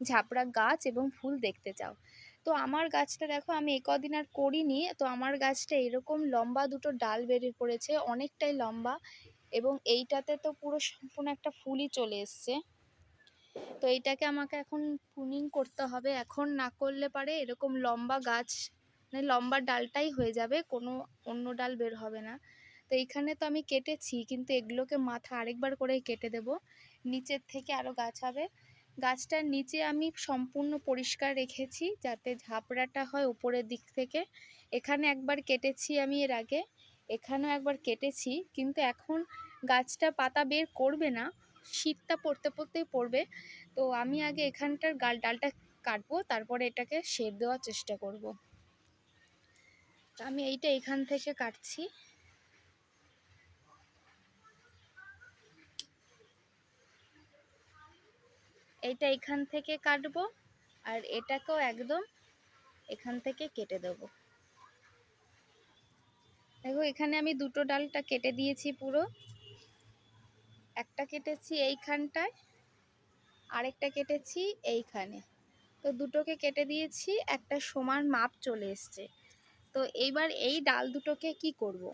ঝাপড়া গাছ এবং ফুল দেখতে চাও। তো আমার গাছটা দেখো আমি এ কদিন আর করিনি। তো আমার গাছটা এরকম লম্বা দুটো ডাল বেরিয়ে পড়েছে, অনেকটাই লম্বা এবং এইটাতে তো পুরো সম্পূর্ণ একটা ফুলই চলে এসছে। তো এইটাকে আমাকে এখন প্রুনিং করতে হবে। এখন না করলে পারে এরকম লম্বা গাছ মানে লম্বা ডালটাই হয়ে যাবে, কোনো অন্য ডাল বের হবে না। তো এইখানে তো আমি কেটেছি, কিন্তু এগুলোকে মাথা আরেকবার করে কেটে দেব। নিচের থেকে আরও গাছ হবে। গাছটার নিচে আমি সম্পূর্ণ পরিষ্কার রেখেছি যাতে ঝাপড়াটা হয় উপরের দিক থেকে। এখানে একবার কেটেছি আমি এর আগে, এখানেও একবার কেটেছি, কিন্তু এখন গাছটা পাতা বের করবে না, শীতটা পড়তে পড়তেই পড়বে। তো আমি আগে এখানটার গাল ডালটা কাটবো, তারপরে এটাকে শেড দেওয়ার চেষ্টা করব। আমি এইটা এখান থেকে কাটছি। এইটা এখান থেকে কাটবো আর এটাকেও একদম এখান থেকে কেটে দেব। দেখো, এখানে আমি দুটো ডালটা কেটে দিয়েছি পুরো। একটা কেটেছি এইখানটায়, আরেকটা কেটেছি এইখানে। তো দুটোকে কেটে দিয়েছি, একটা সমান মাপ চলে এসছে। তো এইবার এই ডাল দুটোকে কি করব।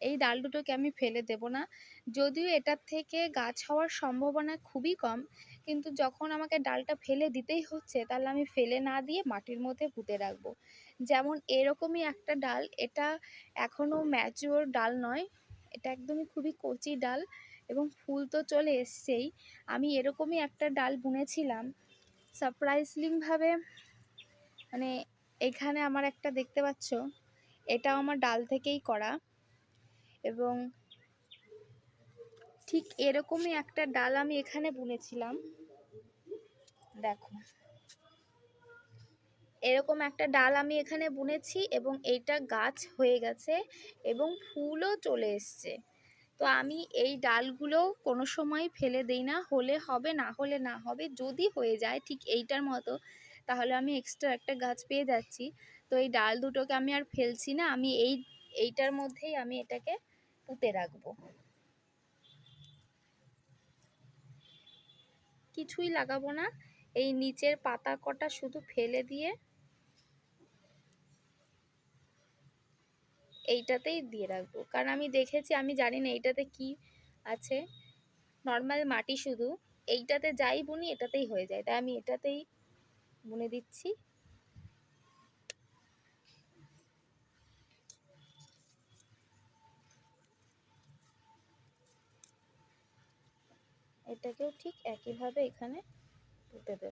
এই ডাল দুটোকে আমি ফেলে দেব না। যদিও এটার থেকে গাছ হওয়ার সম্ভাবনা খুবই কম, কিন্তু যখন আমাকে ডালটা ফেলে দিতেই হচ্ছে, তাহলে আমি ফেলে না দিয়ে মাটির মধ্যে পুঁতে রাখব। যেমন এরকমই একটা ডাল, এটা এখনও ম্যাচিওর ডাল নয়, এটা একদমই খুবই কচি ডাল এবং ফুল তো চলে এসছেই। আমি এরকমই একটা ডাল বুনেছিলাম সারপ্রাইজলিংভাবে মানে এখানে আমার একটা দেখতে পাচ্ছ, এটাও আমার ডাল থেকেই করা। এবং ঠিক এরকমই একটা ডাল আমি এখানে বুনেছিলাম। দেখো। এরকম একটা ডাল আমি এখানে বুনেছি এবং এইটা গাছ হয়ে গেছে এবং ফুলও চলে এসছে। তো আমি এই ডালগুলো কোনো সময় ফেলে দেই না, হলে হবে, না হলে না হবে, যদি হয়ে যায় ঠিক এইটার মতো, তাহলে আমি এক্সট্রা একটা গাছ পেয়ে যাচ্ছি। তো এই ডাল দুটোকে আমি আর ফেলছি না, আমি এই, এইটার মধ্যেই আমি এটাকে পুঁতে রাখব। কিছুই লাগাবো না। এই নিচের পাতা কটা শুধু ফেলে দিয়ে এইটাতেই দিয়ে রাখব। কারণ আমি দেখেছি, আমি জানি না এইটাতে কি আছে। নর্মাল মাটি শুধু, এইটাতে যাই বুনি এটাতেই হয়ে যায়। তাই আমি এটাতেই বুনে দিচ্ছি। এটাকেও ঠিক একইভাবে এখানে পুঁতে দেব।